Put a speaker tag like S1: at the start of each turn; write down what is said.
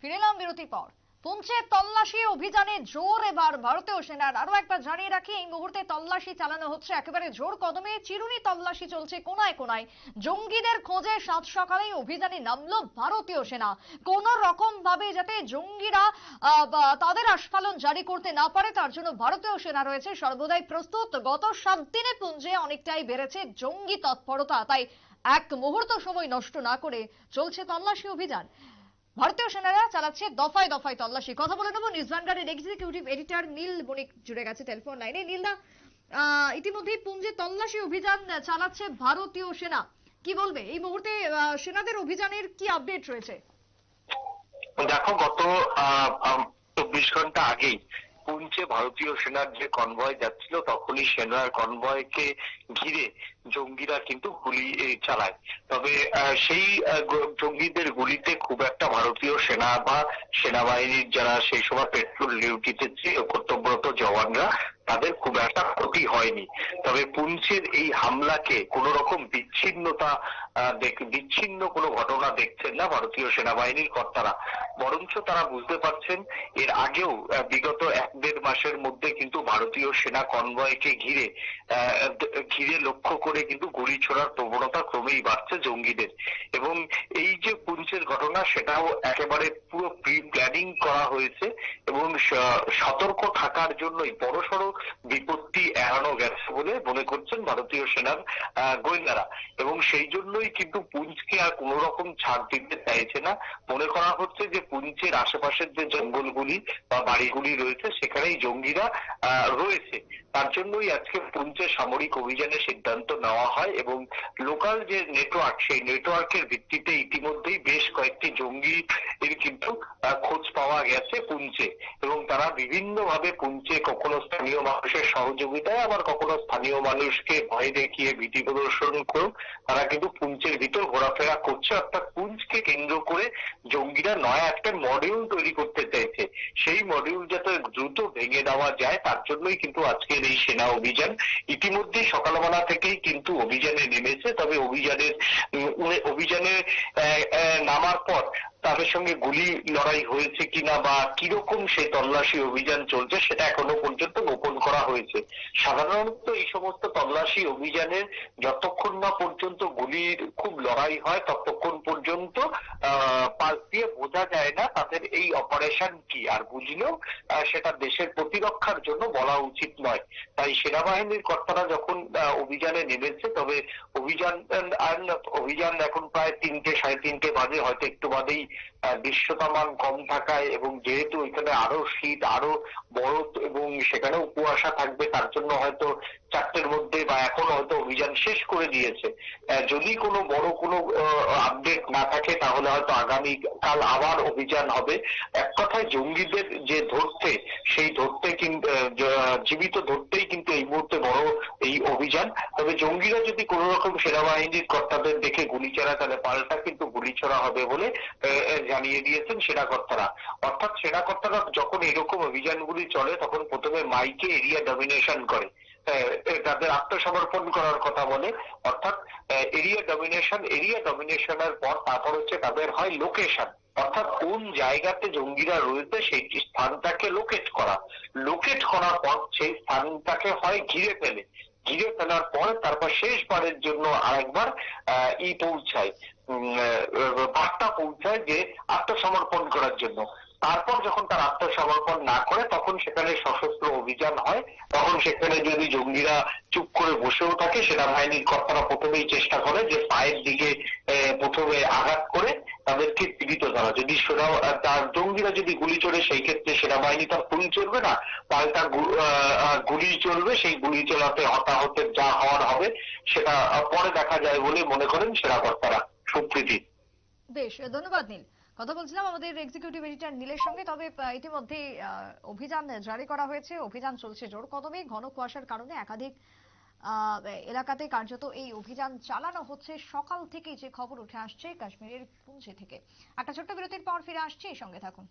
S1: ফিরে এলাম বিরতির পর। পুঞ্চের তল্লাশি অভিযানে জোর এবার। ভারতীয় সেনার আরও একবার জানিয়ে রাখি, এই মুহূর্তে তল্লাশি চালানো হচ্ছে একেবারে জোর কদমে। চিরুনি তল্লাশি চলছে কোনায় কোনায়। জঙ্গিদের খোঁজে সাত সকালেই অভিযানে নামলো ভারতীয় সেনা। কোন রকম ভাবে যাতে জঙ্গিরা তাদের আস্ফালন জারি করতে না পারে, তার জন্য ভারতীয় সেনা রয়েছে সর্বদাই প্রস্তুত। গত সাত দিনে পুঞ্জে অনেকটাই বেড়েছে জঙ্গি তৎপরতা। তাই এক মুহূর্ত সময় নষ্ট না করে চলছে তল্লাশি অভিযান। ভারতীয় সেনারা চালাচ্ছে দফায় দফায় তল্লাশি। কথা বলে নেব news executive editor Nil Banik জুড়ে গেছে টেলিফোন লাইনে নীলদা দা ইতিমধ্যেই পুঞ্জে তল্লাশি অভিযান চালাচ্ছে ভারতীয় সেনা। কি বলবে? এই মুহূর্তে সেনাদের অভিযানের কি আপডেট রয়েছে?
S2: দেখো, গত চব্বিশ ঘণ্টা আগেই পুঞ্চে ভারতীয় সেনার যে কনভয় যাচ্ছিল, তখনই সেনার কনভয়কে ঘিরে জঙ্গিরা কিন্তু গুলি চালায়। তবে সেই জঙ্গিদের গুলিতে খুব একটা ভারতীয় সেনা বা সেনাবাহিনীর যারা সেই সময় পেট্রোল ডিউটিতে কর্তব্যরত জওয়ানরা, তাদের খুব একটা ক্ষতি হয়নি। তবে পুঞ্চের এই হামলাকে কোন রকম বিচ্ছিন্নতা বিচ্ছিন্ন কোনো ঘটনা দেখছেন না ভারতীয় সেনাবাহিনীর কর্তারা। বরঞ্চ তারা বুঝতে পারছেন, এর আগেও বিগত এক দেড় মাসের মধ্যে কিন্তু ভারতীয় সেনা কনভয়কে ঘিরে ঘিরে লক্ষ্য করে কিন্তু গুলি ছোড়ার প্রবণতা ক্রমেই বাড়ছে জঙ্গিদের। এবং এই যে পুঞ্চের ঘটনা, সেটাও একেবারে পুরো প্রি প্ল্যানিং করা হয়েছে এবং সতর্ক থাকার জন্যই বড়সড় বিপত্তি এড়ানো গেছে বলে মনে করছেন ভারতীয় সেনার গোয়েন্দারা। এবং সেই জন্যই কিন্তু পুঞ্চকে আর কোন রকম ছাড় দিতে চাইছে না। মনে করা হচ্ছে যে পুঞ্চের আশেপাশের যে জঙ্গলগুলি বা বাড়িগুলি রয়েছে, সেখানেই জঙ্গিরা রয়েছে। তার জন্যই আজকে পুঞ্চে সামরিক অভিযানের সিদ্ধান্ত নেওয়া হয় এবং লোকাল যে নেটওয়ার্ক সেই নেটওয়ার্কের ভিত্তিতে ইতিমধ্যেই বেশ কয়েকটি জঙ্গি কিন্তু খোঁজ পাওয়া গেছে পুঞ্চে তারা বিভিন্ন ভাবে পুঞ্চে কখনো স্থানীয় মানুষের সহযোগিতায় আবার কখনো স্থানীয় মানুষকে ভয় দেখিয়ে ভীতি প্রদর্শন করেও তারা কিন্তু পুঞ্চের ভিতর ঘোরাফেরা করছে। অর্থাৎ পুঞ্চকে কেন্দ্র করে জঙ্গিরা নয়া একটা মডিউল তৈরি করতে চাইছে। সেই মডিউল যাতে দ্রুত ভেঙে দেওয়া যায়, তার জন্যই কিন্তু আজকের এই সেনা অভিযান। ইতিমধ্যে সকালবেলা থেকেই কিন্তু অভিযানে নেমেছে, তবে অভিযানের অভিযানে নামার পর তাদের সঙ্গে গুলি লড়াই হয়েছে কিনা বা কীরকম সেই তল্লাশি অভিযান চলছে, সেটা এখনও পর্যন্ত গোপন করা হয়েছে। সাধারণত এই সমস্ত তল্লাশি অভিযানের যতক্ষণ না পর্যন্ত গুলির খুব লড়াই হয়, ততক্ষণ পর্যন্ত পাশ দিয়ে বোঝা যায় না তাদের এই অপারেশন কি। আর বুঝলেও সেটা দেশের প্রতিরক্ষার জন্য বলা উচিত নয়। তাই সেনাবাহিনীর কর্তারা যখন অভিযানে নেমেছে, তবে অভিযান অভিযান এখন প্রায় তিনটে, সাড়ে তিনটে বাজে, হয়তো একটু বাদেই দৃশ্যতামান কম থাকায় এবং যেহেতু এখানে আরও শীত, আরও বরফ এবং সেখানেও কুয়াশা থাকবে, তার জন্য হয়তো চারটের মধ্যে বা এখন হয়তো অভিযান শেষ করে দিয়েছে। যদি কোনো বড় কোনো আপডেট না থাকে, তাহলে হয়তো আগামী কাল আবার অভিযান হবে। এক কথায় জঙ্গিদের যে ধরতে, সেই ধরতে জীবিত ধরতেই কিন্তু এই মুহূর্তে বড় এই অভিযান। তবে জঙ্গিরা যদি কোনো রকম সেনাবাহিনীর কর্তাদের দেখে গুলি চালা তাহলে পাল্টা কিন্তু গুলি ছোড়া হবে বলে জানিয়ে দিয়েছেন সেনাকর্তারা। অর্থাৎ সেনাকর্তারা যখন এরকম অভিযানগুলি চলে, তখন প্রথমে মাইকে এরিয়া ডমিনেশন করে। তাদের আত্মসমর্পণ করার কথা বলে। অর্থাৎ এরিয়া ডমিনেশন এরিয়া ডমিনেশনের পর তারপর হচ্ছে তাদের হয় লোকেশন অর্থাৎ কোন জায়গাতে জঙ্গিরা রয়েছে সেই স্থানটাকে লোকেট করা। লোকেট করার পর সেই স্থানটাকে হয় ঘিরে ফেলে। ঘিরে ফেলার পর তারপর শেষবারের জন্য আরেকবার ই পৌঁছায়। বার্তা পৌঁছায় যে আত্মসমর্পণ করার জন্য। তারপর যখন তার আত্মসমর্পণ না করে তখন সেখানে সশস্ত্র অভিযান হয়। তখন সেখানে যদি জঙ্গিরা চুপ করে বসেও থাকে সেনাবাহিনীর কর্তারা প্রথমেই চেষ্টা করে যে পায়ের দিকে প্রথমে আঘাত করে তাদেরকে পীড়িত করা। যদি সেনা, তার জঙ্গিরা যদি গুলি চড়ে, সেই ক্ষেত্রে সেনাবাহিনী তার গুলি চলবে না পাল্টা গুলি চলবে সেই গুলি চলাতে হতাহতের যা হওয়ার হবে, সেটা পরে দেখা যায় বলে মনে করেন সেনাকর্তারা সুপ্রীতি।
S1: বেশ, ধন্যবাদ নীল। কথা বলছিলাম আমাদের এক্সিকিউটিভ এডিটর নীলের সঙ্গে। তবে ইতিমধ্যে অভিযান জারি করা হয়েছে। অভিযান চলছে জোর কদমে। ঘন কুয়াশার কারণে একাধিক এলাকাতে কার্যত এই অভিযান চালানো হচ্ছে। সকাল থেকেই যে খবর উঠে আসছে কাশ্মীরের পুঞ্চে থেকে। একটা ছোট্ট বিরতির পর ফিরে আসছি। সঙ্গে থাকুন।